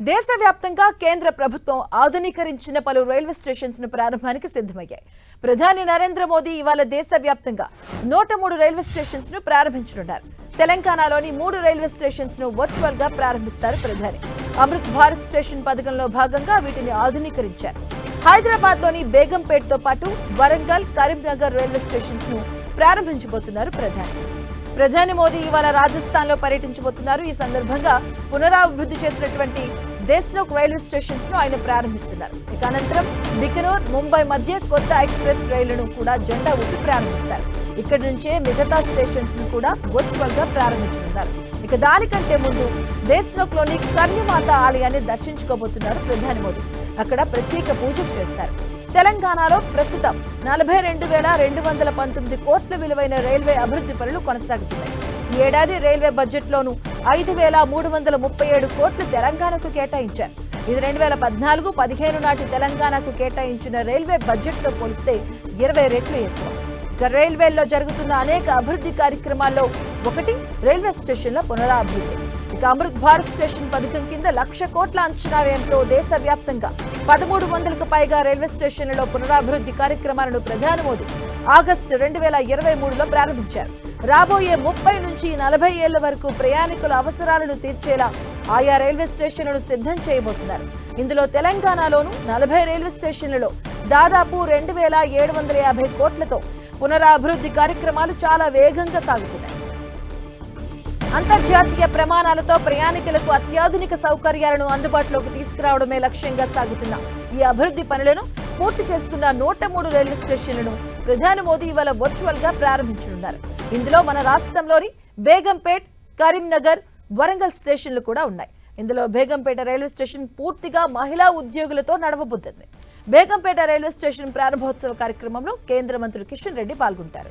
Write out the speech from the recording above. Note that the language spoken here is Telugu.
దేశవ్యాప్తంగా కేంద్ర ప్రభుత్వం ఆధునీకరించిన పలు రైల్వే స్టేషన్స్ను ప్రారంభానికి సిద్ధమయ్యాయి. ప్రధాని నరేంద్ర మోదీ ఇవాళ దేశవ్యాప్తంగా నూట మూడు రైల్వే స్టేషన్స్ను ప్రారంభించనున్నారు. తెలంగాణలోని మూడు రైల్వే స్టేషన్స్ను వర్చువల్గా ప్రారంభిస్తారు ప్రధాని. అమృత్ భారత్ స్టేషన్ పథకంలో భాగంగా వీటిని ఆధునీకరించారు. హైదరాబాద్లోని బేగంపేట్తో పాటు వరంగల్ కరీంనగర్ రైల్వే స్టేషన్స్ను ప్రారంభించబోతున్నారు ప్రధాని. ప్రధాని మోదీ ఇవాళ రాజస్థాన్లో పర్యటించబోతున్నారు. ఈ సందర్భంగా పునరాభివృద్ధి చేసినటువంటి దేశ్నోక్ రైల్వే స్టేషన్స్ను ఆయన ప్రారంభిస్తున్నారు. ఇక అనంతరం బికనూర్ ముంబై మధ్య కొత్త ఎక్స్ప్రెస్ రైళ్ళను కూడా జెండా ఊపి ప్రారంభిస్తారు. ఇక్కడి నుంచే మిగతా స్టేషన్స్ను కూడా వర్చువల్గా ప్రారంభించనున్నారు. ఇక దానికంటే ముందు దేశ్నోక్లోని కర్ణమాత ఆలయాన్ని దర్శించుకోబోతున్నారు ప్రధాని మోదీ. అక్కడ ప్రత్యేక పూజలు చేస్తారు. తెలంగాణలో ప్రస్తుతం నలభై రెండు వేల రెండు వందల పంతొమ్మిది కోట్ల విలువైన రైల్వే అభివృద్ధి పనులు కొనసాగుతున్నాయి. ఈ ఏడాది రైల్వే బడ్జెట్లోనూ ఐదు వేల మూడు వందల ముప్పై ఏడు కోట్లు తెలంగాణకు కేటాయించారు. ఇది రెండు వేల పద్నాలుగు పదిహేను నాటి తెలంగాణకు కేటాయించిన రైల్వే బడ్జెట్తో పోలిస్తే ఇరవై రెట్లు ఎక్కువ. ఇక రైల్వేల్లో జరుగుతున్న అనేక అభివృద్ధి కార్యక్రమాల్లో ఒకటి రైల్వే స్టేషన్ల పునరాభివృద్ధి. ఇక అమృత్ భారత్ స్టేషన్ పథకం కింద లక్ష కోట్ల అంచనా వ్యయంతో దేశవ్యాప్తంగా పదమూడు వందలకు పైగా రైల్వే స్టేషన్లలో పునరాభివృద్ధి కార్యక్రమాలను ప్రధాని మోదీ ఆగస్టు రెండు వేల ఇరవై మూడులో ప్రారంభించారు. రాబోయే ముప్పై నుంచి నలభై ఏళ్ళ వరకు ప్రయాణికుల అవసరాలను తీర్చేలా ఆయా రైల్వే స్టేషన్లను సిద్ధం చేయబోతున్నారు. ఇందులో తెలంగాణలోను నలభై రైల్వే స్టేషన్లలో దాదాపు రెండు వేల ఏడు వందల యాభై కోట్లతో పునరాభివృద్ధి కార్యక్రమాలు చాలా వేగంగా సాగుతున్నాయి. అంతర్జాతీయ ప్రమాణాలతో ప్రయాణికులకు అత్యాధునిక సౌకర్యాలను అందుబాటులోకి తీసుకురావడమే లక్ష్యంగా సాగుతున్న ఈ అభివృద్ధి పనులను పూర్తి చేసుకున్న నూట మూడు రైల్వే స్టేషన్లను ప్రధాని మోదీ ఇవాళ వర్చువల్గా ప్రారంభించనున్నారు. ఇందులో మన రాష్ట్రంలోని బేగంపేట్ కరీంనగర్ వరంగల్ స్టేషన్లు కూడా ఉన్నాయి. ఇందులో బేగంపేట రైల్వే స్టేషన్ పూర్తిగా మహిళా ఉద్యోగులతో నడవబోతుంది. బేగంపేట రైల్వే స్టేషన్ ప్రారంభోత్సవ కార్యక్రమంలో కేంద్ర మంత్రి కిషన్ రెడ్డి పాల్గొంటారు.